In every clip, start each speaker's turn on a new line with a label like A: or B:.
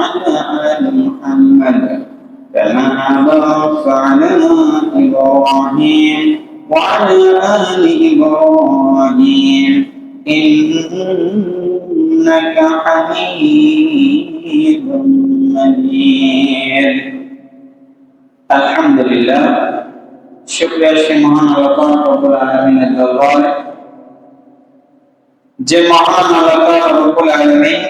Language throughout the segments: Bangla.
A: وعلى آل محمد كما باركت على إبراهيم وعلى آل إبراهيم إنك حميد مجيد الحمد لله শুক্রিয়া সে মহান আল্লাহ রব্বুল আলামিনের দরবারে যে মহান আল্লাহ রব্বুল আলামিন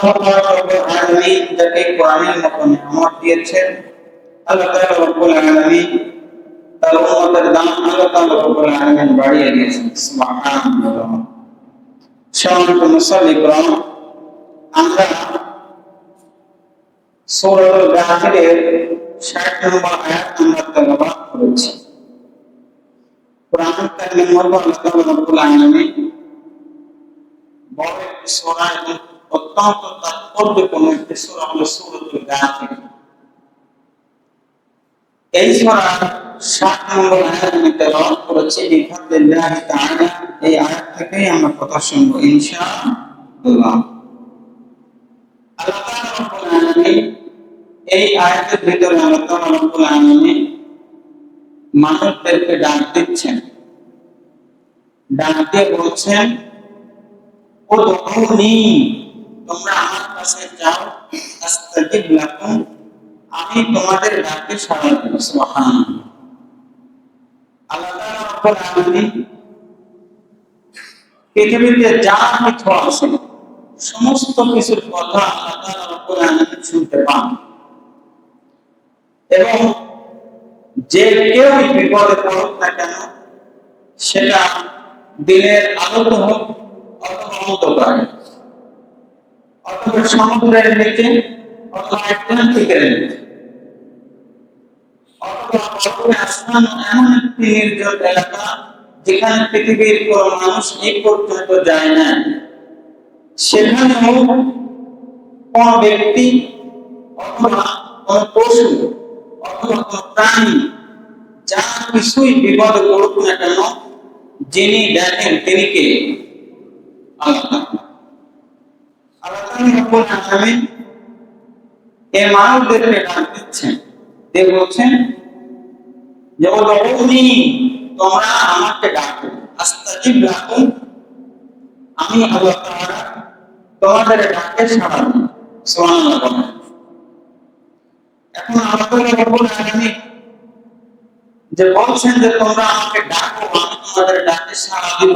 A: আল্লাহ পাক রব্বুল আলামিন যাকে কোরআনের মতো নিয়ামত দিয়েছেন আল্লাহ তাআলা রব্বুল আলামিন তার উম্মতের দাম আল্লাহ তাআলা রব্বুল আলামিন বাড়িয়ে দিয়েছেন সুবহানাল্লাহ সম্মানিত মুসল্লি کرام আমরা সূরাতুল গাফিরের 60 নম্বর আয়াত আমরা তেলাওয়াত করেছি কোরআন কারিমের মধ্যে আল্লাহ তাআলা রব্বুল আলামিন বড় একটি সূরা এবং অত্যন্ত তাৎপর্যপূর্ণ একটি সূরা হলো সূরাতুল গাফির। এই সূরা 60 নম্বর আয়াত আমি তেলাওয়াত করেছি বিফাদিল্লাহি এই আয়াত থেকেই আমরা কথা শুনব, ইনশাআল্লাহ। এই আয়াতের ভিতরে আল্লাহ তাআলা রব্বুল আলামিন মানুষদেরকে ডাক দিচ্ছেন। ডাক দিয়ে বলছেন ও দখলনি তোমরা আমার কাছে যাও লাকুম, আমি তোমাদের ডাকে সাড়া দেব আল্লাহ আলামিন পৃথিবীতে যা কিছু আছে, সমস্ত কিছুর কথা আল্লাহ আলামিন শুনতে পান। এবং যে কেউ বিপদে পড়ুক না কেন, সেটা দিনের আলোতে হোক অথবা অথবা সমুদ্রের নিচে অথবা আটলান্টিকের নিচে। এমন পৃথিবীর কোন মানুষ এই পর্যন্ত কোন ব্যক্তি অথবা পশু অথবা প্রাণী যা কিছুই বিপদে পড়ুক না কেন, যিনি দেখেন তিনি কে? আল্লাহ। আল্লাহ রব্বুল আলামিন এই মানবদেরকে ডাক বলছেন যে তোমরা আমাকে ডাকো আমি আল্লাহ তাআলা তোমাদের ডাকে সাড়া দিই সুবহানাল্লাহ এখন যে বলছেন যে তোমরা আমাকে ডাকো, আমি তোমাদের ডাকে সাড়া দিব।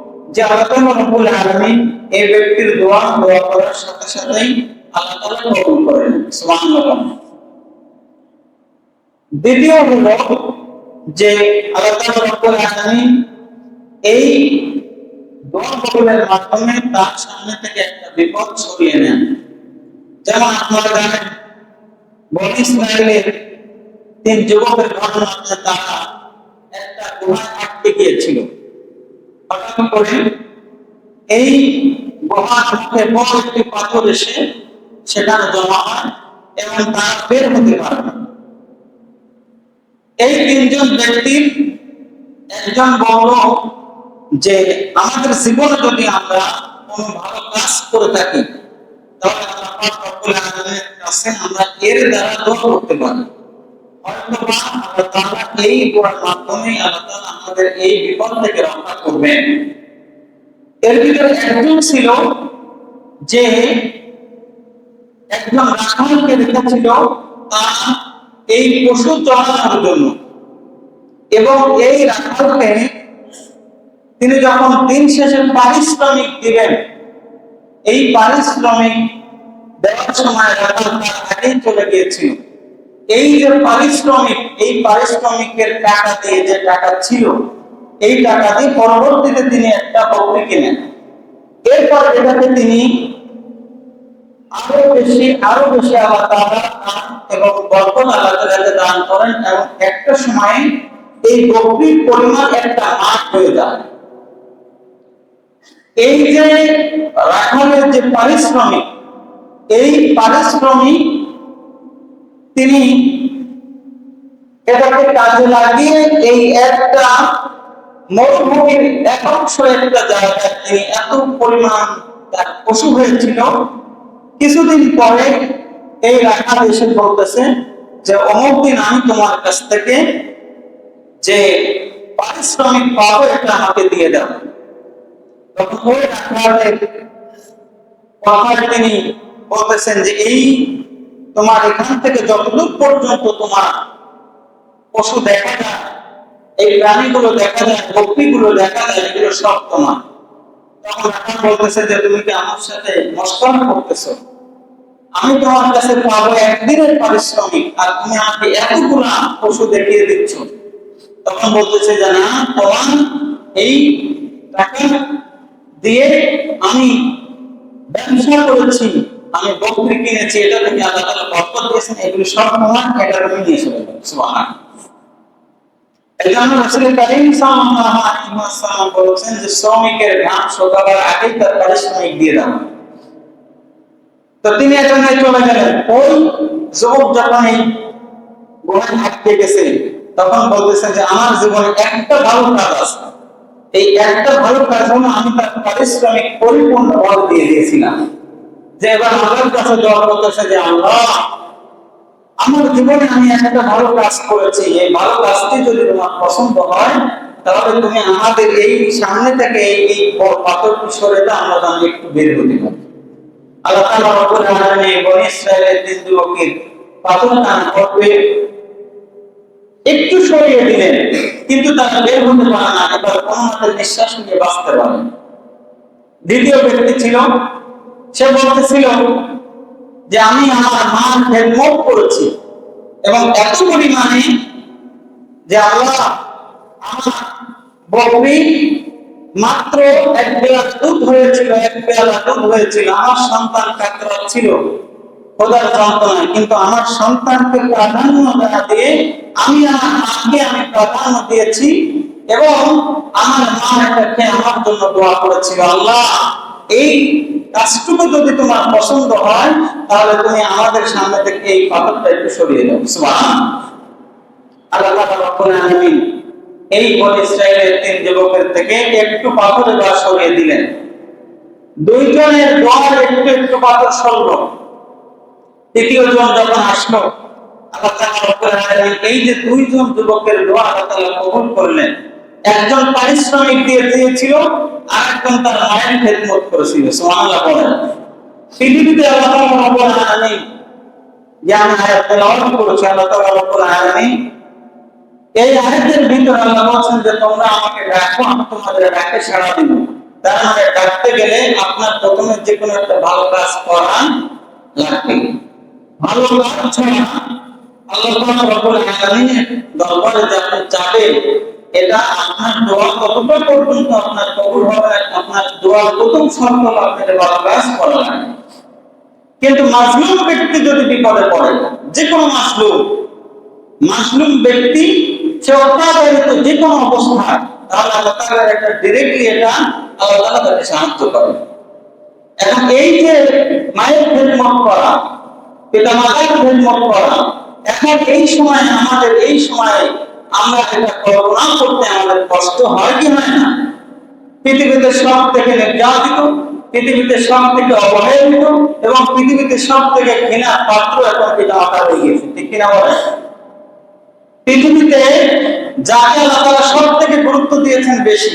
A: যে আল্লাহ রব্বুল আলামিন এই ব্যক্তির দোয়া দোয়া করার সাথে সাথেই আল্লাহ তাআলা কবুল করে সুবহানাল্লাহ। দ্বিতীয় হলো যে আল্লাহ এই দোয়া কবুলের মাধ্যমে তার সামনে থেকে একটা বিপদ সরিয়ে নেন যেমন আপনারা জানেন, বনি ইসরায়েলের তিন যুবকের ঘটনা তারা একটা গুহায় আটকে গিয়েছিল। হঠাৎ করে এই বড় একটি পাথর এসে সেখানে জমা হয় এবং তারা বের হতে পারে। এই তিনজন ব্যক্তির একজন বলল যে, আমাদের জীবনে যদি আমরা কোনো ভালো কাজ করে থাকি আমরা এর দ্বারা দোয়া করতে পারি। এই মাধ্যমে আমাদের এই বিপদ থেকে রক্ষা করবেন। এর ভিতরে একজন ছিল যে একজন রাখালকে রেখেছিল তার এই পশু চড়ানোর জন্য। এবং এই রাখালকে তিনি যখন দিন শেষে পারিশ্রমিক দিবেন, এই পারিশ্রমিক দেওয়ার সময় রাখাল তার আগেই চলে গিয়েছিল। এই যে পারিশ্রমিক, এই পারিশ্রমিকের টাকা দিয়ে যে টাকা ছিল, এই টাকা দিয়ে পরবর্তীতে তিনি একটা বকরি কিনেন। এরপর এটাকে তিনি আরও বেশি আরও বেশি আবার তারা এবং বরকত আল্লাহ তাআলাকে দান করেন এবং একটা সময় এই বকরির পরিমাণ একটা মাঠ হয়ে যায়। এই যে রাখালের যে পারিশ্রমিক, এই পারিশ্রমিক তিনি এটাকে কাজে লাগিয়ে এই একটা মরুভূমির একাংশ একটা জায়গায় তিনি এত পরিমাণ তার পশু হয়েছিল। কিছুদিন পরে এই রাখাল এসে বলতেছে যে, অমুক দিন আমি তোমার কাছ থেকে যে পারিশ্রমিক পাবো এটা আমাকে দিয়ে দাও। তখন ওই রাখালের কথায় তিনি বলতেছেন যে, এই তোমার এখান থেকে যতদূর পর্যন্ত তোমার পশু দেখা যায়, এই প্রাণীগুলো দেখা যায় বকরিগুলো দেখা যায়, এগুলো সব তোমার। তখন রাখাল বলতেছে যে, তুমি কি আমার সাথে মস্করা করতেছো? আমি তোমার কাছে পাবো একদিনের পারিশ্রমিক, আর তুমি আমাকে এতগুলা পশু দেখিয়ে দিচ্ছ। তখন বলতেছে যে, না, তোমার এই টাকা দিয়ে আমি ব্যবসা করেছি। আমি বকরি কিনেছি, এটা থেকে আল্লাহ তাআলা বরকত দিয়েছেন, এগুলো সব তোমার এটা তুমি নিয়ে চলে দাও। তো তিনি এখানে চলে গেলেন। ওই যুবক যখন তখন বলতেছে যে, আমার জীবনে একটা ভালো কাজ আছে। এই একটা ভালো কাজ আমি তার পারিশ্রমিক পরিপূর্ণ ভাব দিয়ে দিয়েছিলাম। আমার জীবনে আমি একটা ভালো কাজ করেছি, এই ভালো কাজটি যদি তোমার পছন্দ হয়, তাহলে তুমি আমাদের এই সামনে থেকে এই পাথর আমরা আমি একটু বের হতে সরিয়ে কিন্তু তারা নিঃশ্বাস নিয়ে বাঁচতে দ্বিতীয় ব্যক্তি ছিল সে বলতেছিল যে আমি আমার মার খেদমত করেছি এবং এত পরিমাণে যে আল্লাহ আমার বকরি মাত্র এক বেলা দুধ হয়েছিল, এক বেলা দুধ হয়েছিল, আমার সন্তান কাতরা ছিল খোদার যন্ত্রণায় কিন্তু আমার সন্তানকে প্রাধান্য দেওয়া দিয়ে আমি আমার মাকে আমি প্রাধান্য দিয়েছি এবং আমার মা খেয়ে আমার জন্য দোয়া করেছিল, আল্লাহ। এই কাজটুকু যদি তোমার পছন্দ হয়, তাহলে তুমি আমাদের সামনে থেকে এই পাথরটা একটু সরিয়ে দাও। সুবহানাল্লাহ। আল্লাহ রব্বুল এই বন ইসরায়েলের তিন যুবকের থেকে একটু পাথর এবার সরিয়ে দিলেন। দুইজনের দোয়ার একটু একটু পাথর সরল। তৃতীয় জন যখন আসলো, আল্লাহ এই যে দুইজন যুবকের দোয়া আল্লাহ কবুল করলেন। একজন পারিশ্রমিক দিয়ে দিয়েছিল আর একজন তার মায়ের খেদমত করেছিল, সুবহানাল্লাহ বলেন। পৃথিবীতে আল্লাহ যে আমি করেছি, আল্লাহ এই আয়াতের আল্লাহ বলছেন যে, তোমরা আমাকে ডাকো, আমি তোমাদের ডাকে সাড়া দিব। তার মানে ডাকতে গেলে আপনার প্রথমে যে কোনো একটা ভালো কাজ করা লাগবে। ভালো কাজ ছাড়া আল্লাহ রব্বুল আলামিনের দরবারে যে আপনি এটা আপনার দোয়া কতটা পর্যন্ত আপনার কবুল হবে আপনার দোয়ার প্রথম শর্ত আপনাকে কাজ করা লাগে কিন্তু মাজলুম ব্যক্তি যদি বিপদে পড়ে যে কোনো মাসলুম মাসলুম ব্যক্তি সে অত্যাচারিত যে কোনো অবস্থায়, তাহলে আল্লাহ তাআলা একটা ডিরেক্টলি এটা আল্লাহ তাআলা তাকে সাহায্য করে। এখন এই যে মায়ের খেদমত করা পিতা মাতার খেদমত করা, এখন এই সময়, আমাদের এই সময় আমরা এটা কল্পনা করতে আমাদের কষ্ট হয় কি হয় না? পৃথিবীতে সব থেকে নির্যাতিত, পৃথিবীতে সব থেকে অবহেলিত এবং পৃথিবীতে সব থেকে ঘৃণা পাত্র এখন পিতা মাতা হয়ে গেছে ঠিক কিনা বলেন? পৃথিবীতে যাকে আল্লাহ তাআলা সব থেকে গুরুত্ব দিয়েছেন বেশি,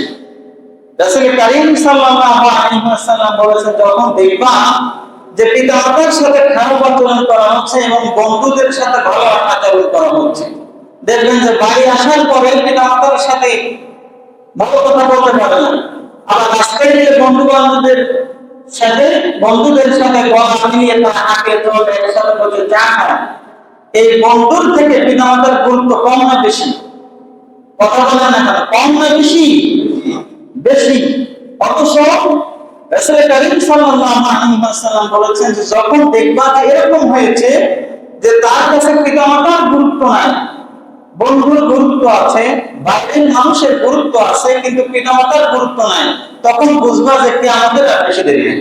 A: রাসূল কারীম সাল্লাল্লাহু আলাইহি ওয়াসাল্লাম বলেছেন, যখন দেখবা যে পিতা মাতার সাথে খারাপ আচরণ করা হচ্ছে এবং বন্ধুদের সাথে ভালো আচরণ করা হচ্ছে দেখবেন যে বাড়ি আসার পরে পিতা মাতার সাথে ভালো কথা বলতে পারে না। আবার রাস্তায় গিয়ে বন্ধু বান্ধবদের সাথে, বন্ধুদের সাথে গলা মিলিয়ে তারা হাঁকে চলে একসাথে বসে চা এই বন্ধুর থেকে পিতামাতার গুরুত্ব কম না বেশি? কথা বলে না কেন? কম না বেশি? বেশি। অথচ রাসূল করিম সাল্লাল্লাহু বলেছেন যে যখন দেখবা যে এরকম হয়েছে, যে তার কাছে পিতামাতার গুরুত্ব নাই বন্ধুর গুরুত্ব আছে বাইরের মানুষের গুরুত্ব আছে, কিন্তু পিতামাতার গুরুত্ব নাই। তখন বুঝবা যে কে আমাদের বেশি দেরি নেই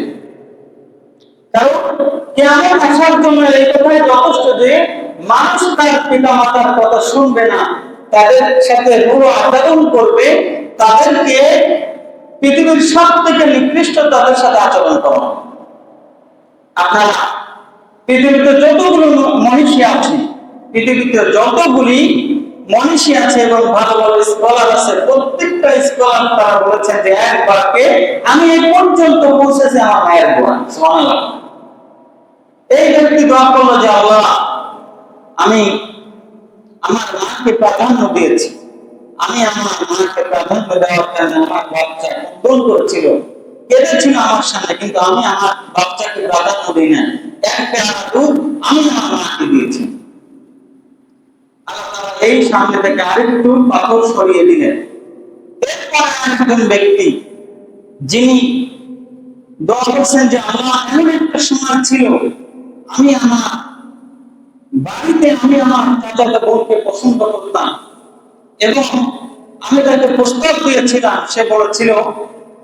A: কারণ আসার জন্য এই কথাই যথেষ্ট যে মানুষ তার পিতা মাতার কথা শুনবে না। তাদের সাথে পুরো আচরণ করবে, তাদেরকে পৃথিবীর সব থেকে নিকৃষ্ট তাদের সাথে আচরণ করা। আপনারা পৃথিবীতে যতগুলো মনীষী আছে, পৃথিবীতে যতগুলি মনীষী আছে এবং ভালো ভালো স্কলার আছে, প্রত্যেকটা স্কলার তারা বলেছেন যে এক বাক্যে, আমি পর্যন্ত পৌঁছেছি আমার মায়ের সুবহানাল্লাহ। এই ব্যক্তি দোয়া করল যে, আল্লাহ, আমি আমার মাকে প্রাধান্য দিয়েছি। আমি আমার মাকে প্রাধান্য দেওয়ার আমার বাচ্চা করেছিল। কেঁদেছিল আমার সামনে, কিন্তু আমি আমার বাচ্চাকে প্রাধান্য দিই না এক পেয়ালা দুধ আমি আমার মাকে দিয়েছি। এই সামনে থেকে আরেকটু পাথর সরিয়ে দিলেন। এরপরে ব্যক্তি, যিনি যে, আল্লাহ, এমন একটা সময় ছিল, আমি আমার বাড়িতে আমি আমার চাচাতো বোনকে পছন্দ করতাম এবং আমি তাকে প্রস্তাব দিয়েছিলাম। সে বলেছিল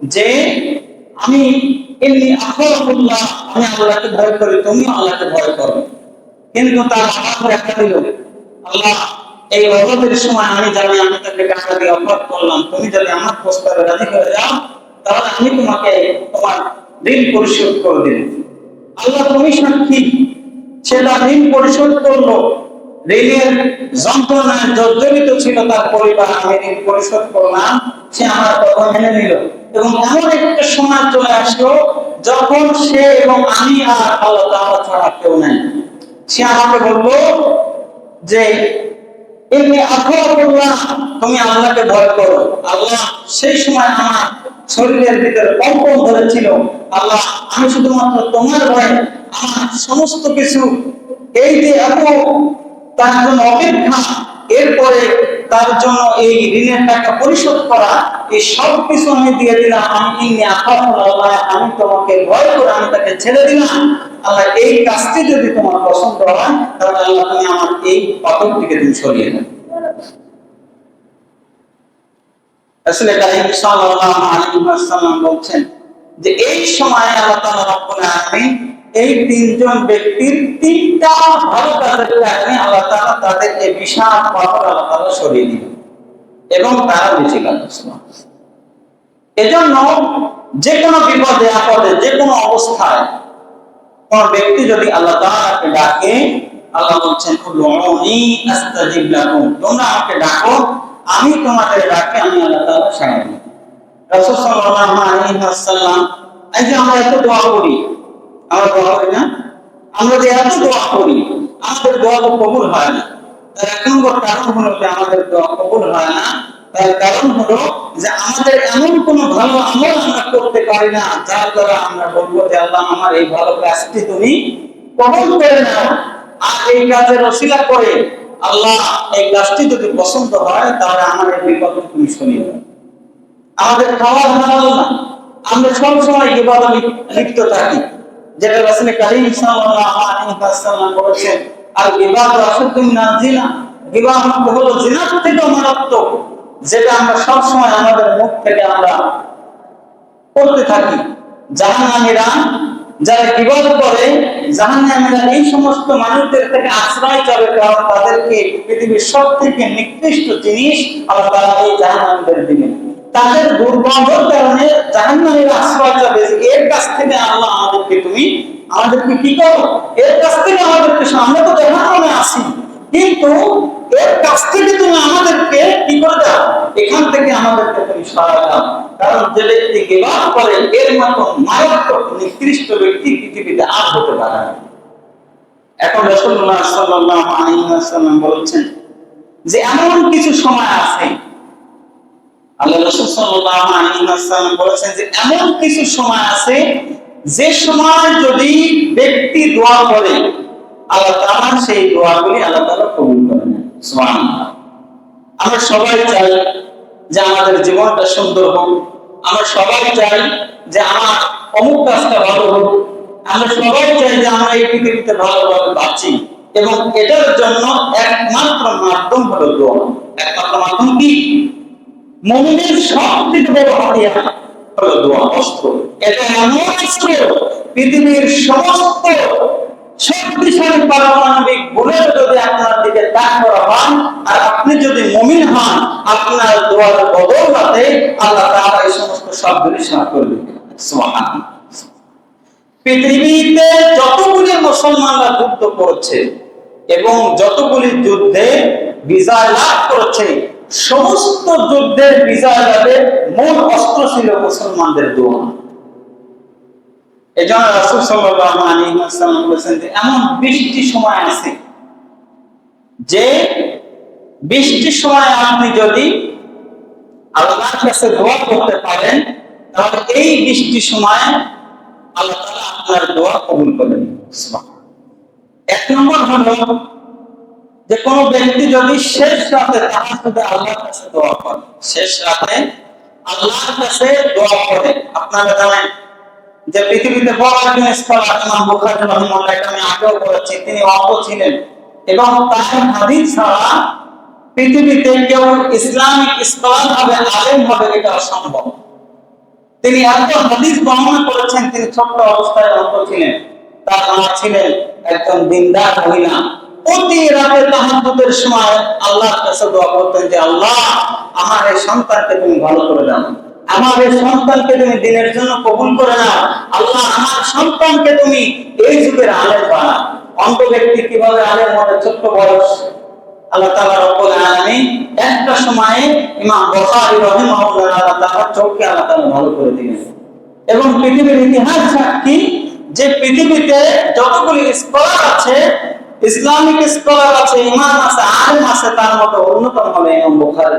A: যে, আমি এমনি আমি আল্লাহকে ভয় করি তুমি আল্লাহকে ভয় করো। কিন্তু তার আবার দেখা দিল। আল্লাহ, এই সময় আমি আমি করলাম, তুমি যদি আমার প্রস্তাবে রাজি করে যাও তাহলে আমি তোমাকে তোমার ঋণ পরিশোধ করে দিই আল্লাহ তুমি সাক্ষী ঋণ পরিশোধ করল। ঋণের যন্ত্রণায় জর্জরিত ছিল তার পরিবার, আমি ঋণ পরিশোধ করলাম, সে আমার কথা মেনে নিল। এবং এমন একটা সময় চলে আসলো, যখন সে এবং আমি আর আল্লাহ ছাড়া কেউ নাই। সে আমাকে বলল যে এমনি আল্লাহ তুমি আল্লাহকে ভয় করো। আল্লাহ সেই সময় আমার শরীরের ভিতরে কম্পন ধরেছিল। আল্লাহ, আমি শুধুমাত্র তোমার ভয়ে আমার সমস্ত কিছু এই যে এত, তার জন্য অপেক্ষা, এরপরে তার জন্য এই ঋণের টাকা পরিশোধ করা, এই সব কিছু আমি দিয়ে দিলাম। আমি আমি তোমাকে ভয় করে, আমি তাকে ছেড়ে দিলাম। আল্লাহ এই কাজটি যদি তোমার পছন্দ হয়, তাহলে আল্লাহ তুমি আমার এই পাথরটিকে তুমি সরিয়ে দেন আসলে সাল্লাল্লাহু আলাইহি ওয়াসাল্লাম বলছেন যে এই আল্লাহ তাআলা রব্বুল আলামিন এই তিনজন ব্যক্তির তিনটা ভালো কাজের কারণে আল্লাহ তাআলা তাদেরকে বিশাল পাথর আল্লাহ তাআলা সরিয়ে দিলেন এবং তারা বেঁচে গেল। এজন্য যে কোনো বিপদে, আপদে, যে কোনো অবস্থায় কোন ব্যক্তি যদি আল্লাহ তাআলাকে ডাকে, আল্লাহ বলছেন, উদউনি আস্তাজিব লাকুম। তোমরা আমাকে ডাকো, আমি তোমাদের ডাকে আমি আল্লাহ তাআলা সাড়া দিই রাসূল সাল্লাল্লাহু আলাইহি ওয়াসাল্লাম, এই যে আমরা এত দোয়া করি, আমরা দোয়া করি না? আমরা যে এত দোয়া করি, আমাদের দোয়া কবুল হয় না। তার এক নম্বর কারণ হলো যে আমাদের দোয়া কবুল হয় না। তার কারণ হলো যে আমাদের এমন কোন ভালো আমল আমরা করতে পারি না, যার দ্বারা আমরা বলব যে আল্লাহ আমার এই ভালো কাজটি তুমি কবুল করে নাও। আর এই কাজের অশিলা করে আল্লাহ এই কাজটি যদি পছন্দ হয়, তাহলে আমার এই বিপদ তুমি শুনিয়ে দাও। আমাদের খাওয়া ভালো না। আমরা সব সময় ইবাদত লিপ্ত থাকি। যেটা রাসূল করিম সাল্লাল্লাহু আলাইহি ওয়াসাল্লাম বলেছেন, আর ইবাদত আশুদ্দিন না জিনা ইবাদত হলো জিনা থেকে মারাত্মক। যেটা আমরা সব সময় আমাদের মুখ থেকে আমরা করতে থাকি। জাহান্নামীরা যারা ইবাদত করে, জাহান্নামীরা এই সমস্ত মানুষদের থেকে আশ্রয় চাবে কারণ তাদেরকে পৃথিবীর সব থেকে নিকৃষ্ট জিনিস আল্লাহ তাআলা এই জাহান্নামীদের দিবেন। তাদের দুর্বলের কারণে জাহান্নামের আশ্রয় যাবে এর কাছ থেকে আল্লাহ আমাদেরকে তুমি আমাদেরকে কি করো? এর কাছ থেকে আমাদেরকে আমরা তো জাহান্নামে আসি। কিন্তু এর কাছ থেকে তুমি আমাদেরকে কি করে দাও? এখান থেকে আমাদেরকে তুমি সরাই দাও। কারণ যে ব্যক্তি গিবাদ করে, এর মতো মারাত্মক নিকৃষ্ট ব্যক্তি পৃথিবীতে আর হতে পারে না। এখন রাসূলুল্লাহ সাল্লাল্লাহু আলাইহি বলছেন যে এমন কিছু সময় আছে। আল্লাহ রাসূল সাল্লাল্লাহু আলাইহি বলেছেন যে এমন কিছু সময় আছে যে সময় যদি ব্যক্তি দোয়া করে আল্লাহ তাআলা সেই দোয়াগুলি আল্লাহ তাআলা কবুল করে নেন আমরা সবাই চাই যে আমাদের জীবনটা সুন্দর হোক। আমরা সবাই চাই যে আমার অমুক কাজটা ভালো হোক। আমরা সবাই চাই যে আমরা এই পৃথিবীতে ভালোভাবে বাঁচি। এবং এটার জন্য একমাত্র মাধ্যম হলো দোয়া। একমাত্র মাধ্যম কি? মুমিনের সব থেকে বড় হাতিয়ার হলো দোয়া, অস্ত্র। এটা এমন অস্ত্র, পৃথিবীর সমস্ত পারমাণবিক যদি আপনার দিকে তাক করা আর আপনি যদি মুমিন হন, আপনার দোয়ার আল্লাহ এই সমস্ত সবগুলি সাফ করে দিবেন সুবহানাল্লাহ। পৃথিবীতে যতগুলি মুসলমানরা যুদ্ধ করেছে এবং যতগুলি যুদ্ধে বিজয় লাভ করেছে, সমস্ত যুদ্ধের বিজয় লাভের মূল অস্ত্র ছিল মুসলমানদের দোয়া। এজন্য রাসূল সাল্লাল্লাহু আলাইহি ওয়াসাল্লাম বলেছেন যে এমন বৃষ্টি সময় আছে যে বৃষ্টির সময় আপনি যদি আল্লাহর কাছে দোয়া করতে পারেন, তাহলে এই বৃষ্টির সময় আল্লাহ তাআলা আপনার দোয়া কবুল করে নেবেন এক নম্বর হলো যে কোন ব্যক্তি যদি শেষ রাতে তাহাজ্জুদে আল্লাহর কাছে দোয়া করে, শেষ রাতে আল্লাহর কাছে দোয়া করে, আপনারা জানেন যে পৃথিবীতে একজন স্কলার ইমাম বুখারী রাহিমাহুল্লাহ, এটা আমি আগেও বলেছি, তিনি অজ্ঞ ছিলেন। এবং তার হাদিস ছাড়া পৃথিবীতে কেউ ইসলামিক স্কলার হবে, আলেম হবে, এটা অসম্ভব। তিনি এত হাদিস বর্ণনা করেছেন, তিনি ছোট্ট অবস্থায় অজ্ঞ ছিলেন। তার মা ছিলেন একজন দিনদার মহিলা। প্রতি রাতে তাহাজ্জুদের সময় আল্লাহর কাছে দোয়া করতেন যে, আল্লাহ, আমার এই সন্তানকে তুমি ভালো করে দাও এই সন্তানকে তুমি দিনের জন্য কবুল করে নাও। আল্লাহ, আমার সন্তানকে তুমি এই যুগের আলেম বানাও। অন্ধ ব্যক্তি কীভাবে আলেম হবে? ছোট্ট বয়স। আল্লাহ তাআলা রব্বুল আলামিন একটা সময়ে ইমাম আল্লাহ চোখকে আল্লাহ ভালো করে দিলেন। এবং পৃথিবীর ইতিহাস সাক্ষী যে পৃথিবীতে যতগুলি স্কলার আছে, ইসলামিক স্কলার আছে, ইমাম আছে, আলেম আছে, তার মতো অন্যতম হলো ইমাম বুখারী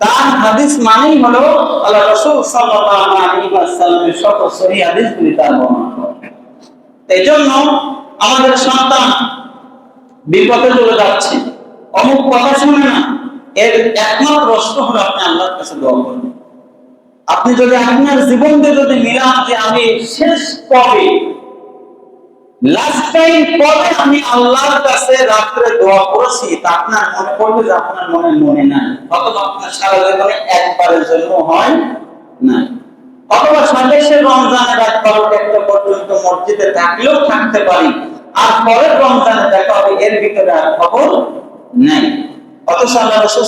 A: তার হাদিস মানেই হলো আল্লাহ রাসূল সাল্লাল্লাহু আলাইহি ওয়াসাল্লামের সকল সহিহ হাদিসগুলি তার বর্ণনা এই জন্য আমাদের সন্তান বিপদে চলে যাচ্ছে। অমুক কথা শুনে না, এর একমাত্র প্রশ্ন হলো আপনি আল্লাহর কাছে দোয়া করবেন। আপনি যদি আপনার জীবন দিয়ে যদি মিলান যে আমি শেষ কবে লাস্ট টাইম কবে আমি আল্লাহর কাছে রাত্রে দোয়া করেছি, তা আপনার মনে পড়বে যে আপনার মনে মনে নাই। অথবা আপনার সারা জীবনে একবারের জন্য হয় না অথবা স্বদেশের রমজানের একটা পর্যন্ত মসজিদে থাকলেও থাকতে পারি, আর পরের রমজানে দেখা হবে, এর ভিতরে আর খবর নাই। অথচ আল্লাহ রসুল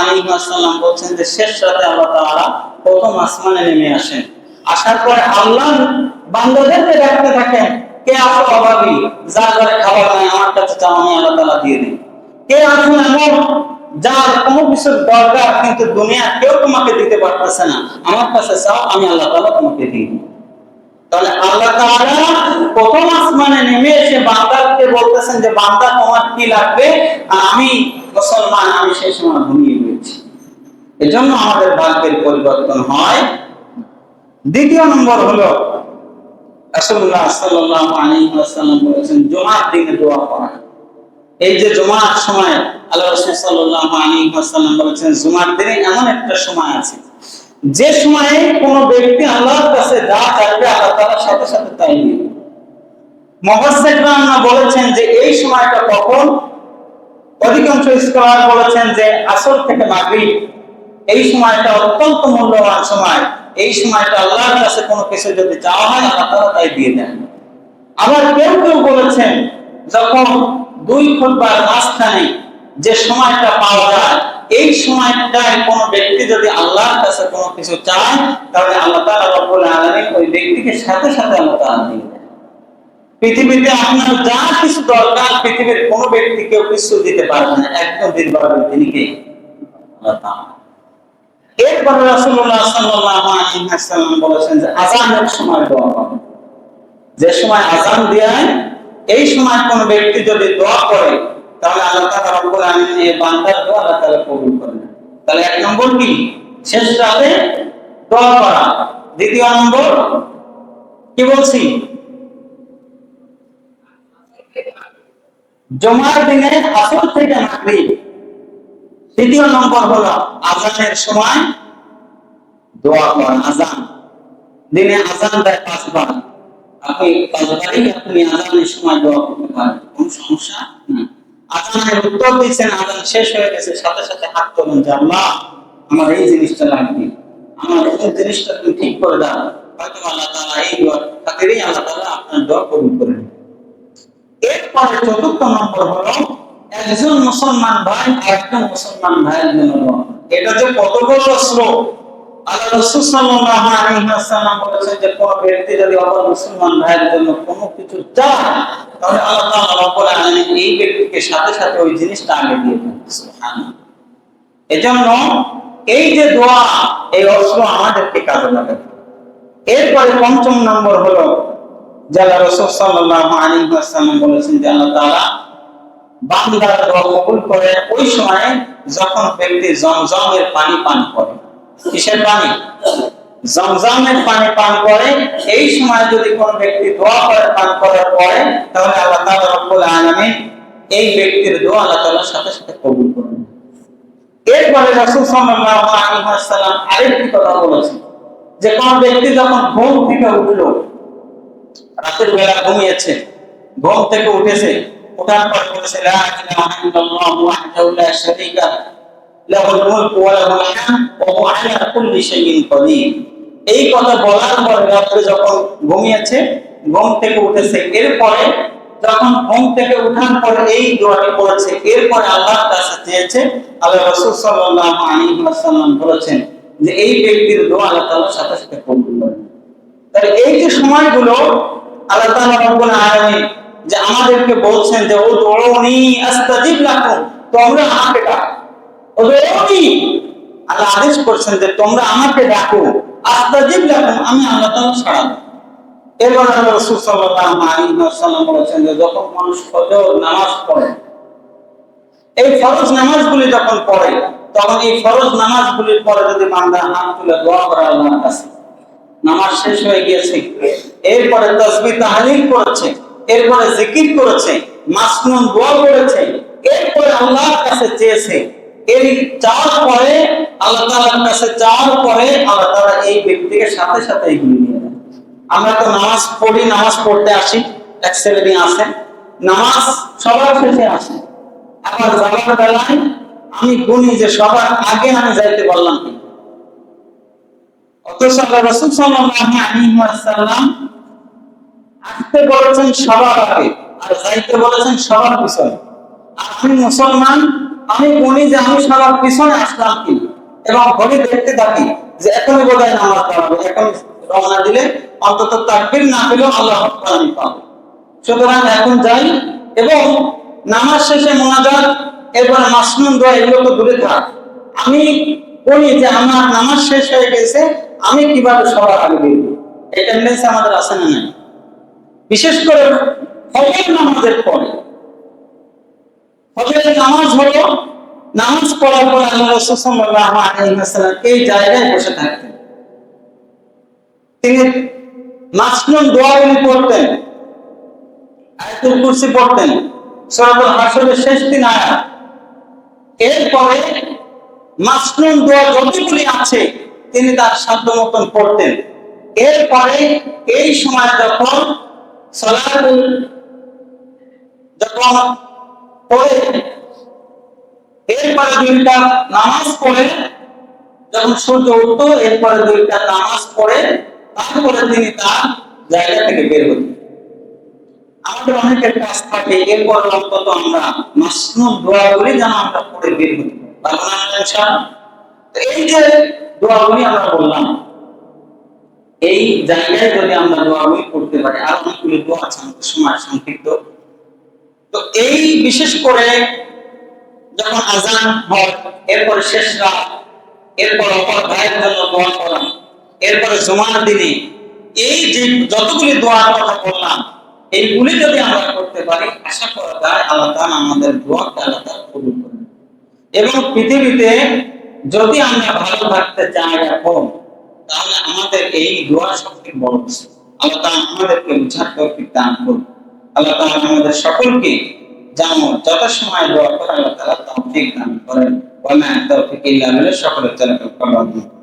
A: আলাইহি ওয়াসাল্লাম বলছেন যে, শেষ রাতে আল্লাহ তাআলা প্রথম আসমানে নেমে আসেন। আসার পরে আল্লাহ বান্দাদেরকে ডাকতে থাকেন কে আসো অভাবী যার ঘরে খাবার নাই, আমার কাছে চাও, আমি আল্লাহ তাআলা দিয়ে দিই। কে আসো এমন যার কোনো কিছুর দরকার, কিন্তু দুনিয়া কেউ তোমাকে দিতে পারতেছে না, আমার কাছে চাও, আমি আল্লাহ তাআলা তোমাকে দিই। তাহলে আল্লাহ তাআলা প্রথম আসমানে নেমে এসে বান্দাকে বলতেছেন যে, বান্দা, তোমার কি লাগবে? আর আমি মুসলমান, আমি সেই সময় ঘুমিয়ে গেছি এজন্য আমাদের ভাগ্যের পরিবর্তন হয়। দ্বিতীয় নম্বর হলো রাসূলুল্লাহ সাল্লাল্লাহু আলাইহি ওয়াসাল্লাম বলেছেন, জুমার দিনে দোয়া এই যে জুমার সময় আল্লাহ রাসূল সাল্লাল্লাহু আলাইহি ওয়াসাল্লাম বলেছেন, জুমার দিনে এমন একটা সময় আছে, যে সময়ে ব্যক্তি আল্লাহর কাছে যা চাইবে আল্লাহ তাআলা সাথে সাথে তাই দিবে বলেছেন যে এই সময়টা কখন অধিকাংশ স্কলার বলেছেন যে আসর থেকে মাগরিব, এই সময়টা অত্যন্ত মূল্যবান সময়। এই সময়টা আল্লাহর কাছে কোনো কিছু যদি চাওয়া হয়, আল্লাহ তাই দিয়ে দেন। আবার কেউ কেউ বলেছেন, যখন দুই খুতবার মাঝখানে যে সময়টা পাওয়া যায়, এই সময়টায় কোন ব্যক্তি যদি আল্লাহর কাছে কোনো কিছু চায়, তাহলে আল্লাহ তাআলা রব্বুল আলামিন ওই ব্যক্তিকে সাথে সাথে আল্লাহ তাআলা দিয়ে দেন। পৃথিবীতে আপনার যা কিছু দরকার, পৃথিবীর কোন ব্যক্তি কেউ কিছু দিতে পারবে না, একদম দিতে পারবেন তিনি কে? আল্লাহ তাআলা। এরপরে বলেছেন যে সময় দোয়া করো। যে সময় দেয়, এই সময় কোন ব্যক্তি যদি দোয়া করে, তাহলে আল্লাহ তাআলা রব্বুল আলামিন এই বান্দার দোয়া আল্লাহ তাআলা কবুল করেন তাহলে এক নম্বর কি? শেষ রাতে দোয়া করা। দ্বিতীয় নম্বর, কি বলছি? জমার দিনে আসর থেকে মাগরিব তৃতীয় নম্বর হলো আজানের সময় দোয়া করা আজান দিনে আজান দেয় পাঁচবার। আপনি পাঁচবারই আপনি আজানের সময় দোয়া করতে পারেন, কোনো সমস্যা আজানের উত্তর দিচ্ছেন আজান শেষ হয়ে গেছে, সাথে সাথে হাত তোলেন, যে আল্লাহ, আমার এই জিনিসটা লাগবে। আমার এই জিনিসটা তুমি ঠিক করে দাও। হয়তো আল্লাহ তাআলা এই খাতিরেই আল্লাহ তাআলা আপনার দোয়া কবুল করে নেবেন। এরপরে চতুর্থ নম্বর হলো একজন মুসলমান ভাই, একজন মুসলমান ভাইয়ের জন্য এটা যে কত বড় শ্লোক আল্লাহ সাল্লাল্লাহু আলাইহি ওয়াসাল্লাম বলেছেন যে, কোন ব্যক্তি যদি অপর মুসলমান ভাইয়ের জন্য কোনো কিছু চায়, তাহলে আল্লাহ তাআলা রব্বুল আলামিন এই ব্যক্তিকে সাথে সাথে ওই জিনিসটা আগে দিয়ে দেন। সুবহানাল্লাহ। এজন্য এই যে দোয়া, এই অস্ত্র আমাদেরকে কাজে লাগাবে এরপরে পঞ্চম নম্বর হলো, যারা রসুল সাল্লাল্লাহু আলাইহি ওয়াসাল্লাম বলেছেন যে, আল্লাহ তাআলা বান্দার দোয়া কবুল ওই যখন ব্যক্তি জমজমের পানি পান করে, কিসের পানি? জমজমের পানি পান করে, এই সময় যদি কোন ব্যক্তি দোয়া করে, পান করার পরে, তাহলে আল্লাহ রব্বুল এই ব্যক্তির দোয়া আল্লাহ সাথে সাথে কবুল করেন এরপরে সাল্লাল্লাহু আলাইহি ওয়াসাল্লাম আরেকটি কথা বলেছেন, যে কোন ব্যক্তি যখন ঘুম থেকে উঠল, রাতের বেলা ঘুমিয়েছে, ঘুম থেকে উঠেছে ওঠার পর বলেছে লা ইলাহা ইল্লাল্লাহু ওয়াহদাহু লা শারীকা লাহুল মুলকু ওয়া লাহুল হামদ ওয়া হুয়া আলা কুল্লি এই কথা বলার পর রাত্রে যখন ঘুমিয়েছে, ঘুম থেকে উঠেছে, এরপরে যখন ঘুম থেকে উঠার পর এই দোয়াটি পড়েছে, এরপরে আল্লাহর কাছে চেয়েছে, আল্লাহ রাসূল সাল্লাল্লাহু আলাইহি বলেছেন যে এই ব্যক্তির দোয়া আল্লাহ তাআলার সাথে সাথে কবুল করেন। তাহলে এই যে সময়গুলো আল্লাহ তাআলা রব্বুল আলামিন যে আমাদেরকে বলছেন যে ও দৌড়নি আস্তাজিব লাকুম তোমরা আমাকে ডাকো। ও দৌড়নি আল্লাহ আদেশ করছেন যে, তোমরা আমাকে ডাকো। আস্তাজিব লাকুম, আমি আল্লাহ তাআলা দেব। এরপর আল্লাহ রাসূল সাল্লাল্লাহু আলাইহি ওয়াসাল্লাম বলেছেন যে, যখন মানুষ ফজর নামাজ পড়ে, এই ফরজ নামাজগুলি যখন পড়ে, তখন এই ফরজ নামাজগুলির পরে যদি বান্দা হাত তুলে দোয়া করে আল্লাহর কাছে, নামাজ শেষ হয়ে গিয়েছে, এরপরে তসবি তাহলিল করেছে এরপরে জিকির করেছে, মাসনুন দোয়া করেছে, এরপরে আল্লাহর কাছে চেয়েছে। এই চাওয়ার পরে আল্লাহ তাআলার কাছে চাওয়ার পরে আল্লাহ তাআলা এই ব্যক্তিকে সাথে সাথে এইগুলি নিয়ে নেন। আমরা তো নামাজ পড়ি, নামাজ পড়তে আসি, এক শ্রেণি আছে। নামাজ সবার শেষে আসে। আবার যাওয়ার বেলায় আমি গুনি যে সবার আগে আমি যাইতে পারলাম অথচ আল্লাহ রাসূল সাল্লাল্লাহু আলাইহি ওয়াসাল্লাম আসতে বলেছেন সবার আগে, আর যাইতে বলেছেন সবার পিছনে। আমি মুসলমান, আমি গুনি যে আমি সবার পিছনে আসলাম কি? এবং ঘড়ি দেখতে থাকি যে এখনই বোধহয় নামাজ পড়াবো এখন রওনা দিলে অন্তত তাকবীর না পেলেও আল্লাহ আমি পাবো। সুতরাং এখন যাই, এবং নামাজ শেষে মোনাজাত এরপর মাসনুন দোয়া, এগুলো তো দূরে থাক। আমি বলি যে আমার নামাজ শেষ হয়ে গেছে, আমি কীভাবে সবার আগে বেরবো? এই টেন্ডেন্সি আমাদের আছে না নাই? বিশেষ করে ফজর নামাজের পরে। ফজরের নামাজ হলো, নামাজ পড়ার পর আল্লাহ রাসূল সাল্লাল্লাহু আলাইহি ওয়াসাল্লাম এই জায়গায় বসে থাকতেন। তিনি মাসনুন দোয়াগুলি পড়তেন, আয়াতুল কুরসি পড়তেন, সূরাতুল হাসরের শেষ তিন আয়াত। এরপরে মাসনুন দোয়া যতগুলি আছে, তিনি তার সাধ্য মতন পড়তেন। এরপরে এই সময় যখন সালাতুল যখন পড়ে দুইটা নামাজ পড়ে, যখন সূর্য উঠতো, এরপরে দুইটা নামাজ পড়ে, তারপরে তিনি তার জায়গা থেকে বের হতেন আমাদের অনেকের কাজ থাকে, এরপর অন্তত আমরা মাসনুন দোয়াগুলি যেন আমরা পড়ে বের হতে? এই যে দোয়াগুলি আমরা বললাম এই জায়গায় যদি আমরা দোয়াগুলি করতে পারি, আর অনেকগুলি দোয়া আছে, আমাদের সময় সংক্ষিপ্ত। তো এই বিশেষ করে যখন আজান হয়, এরপরে শেষ রাত, এরপর অপর ভাইয়ের জন্য দোয়া করা এরপরে জমার দিনে এই যে যতগুলি দোয়ার কথা বললাম, এইগুলি যদি আমরা করতে পারি, আশা করা যায় আল্লাহ তাআলা আমাদের দোয়াকে আল্লাহ তাআলা কবুল করবেন। এবং পৃথিবীতে যদি আমরা ভালো থাকতে চাই এখন তাহলে আমাদের এই দোয়া সবচেয়ে বড় আল্লাহ তাআলা আমাদেরকে বুঝার তৌফিক দান করুন। আল্লাহ তাআলা আমাদের সকলকে যেন যত সময় দোয়া করে আল্লাহ তাআলা তৌফিক দান করেন। ওয়া মা তৌফিক ইল্লা বিল্লাহ, সকলের জন্য কবুল